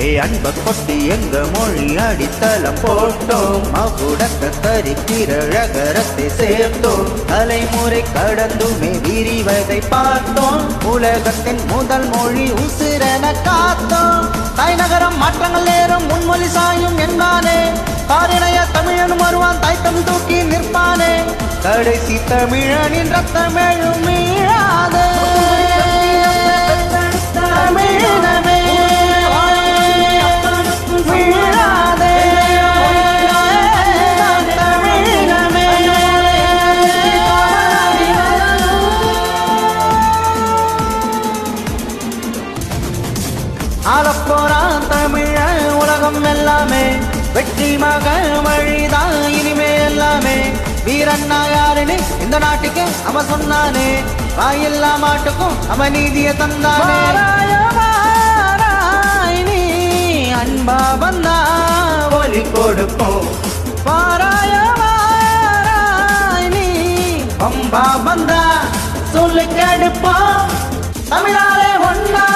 ஏ அன்ப கொட்டி எங்க மொழி அடித்தளம் போட்டோம். அவ்வுடக்க கரித்திரழகரத்தை சேர்த்தோம். தலைமுறை கடந்துமே விரிவதை பார்த்தோம். உலகத்தின் முதல் மொழி உசிரென காத்தோம். தலைநகரம் மாற்றங்கள் நேரம் முன்மொழி சாயும் என்பானே. காரிணைய தமிழன் வருவான் தாய் தமிழ் தூக்கி நிற்பானே. கடைசி தமிழனின் ரத்தமேழும் மீழா ஆளப்போறான் தமிழ உலகம் எல்லாமே. வெற்றி மக வழிதான் இனிமே எல்லாமே. வீரண்ணா யாருன்னு இந்த நாட்டுக்கு அவன் சொன்னானே. வாயில்லா மாட்டுக்கும் அவன் நீதிய தந்தானே. நீ அன்பா வந்தா ஒலி கொடுப்போம். பாராயணி பம்பா வந்தா சொல்லு கெடுப்போம் தமிழாலே ஒன்னா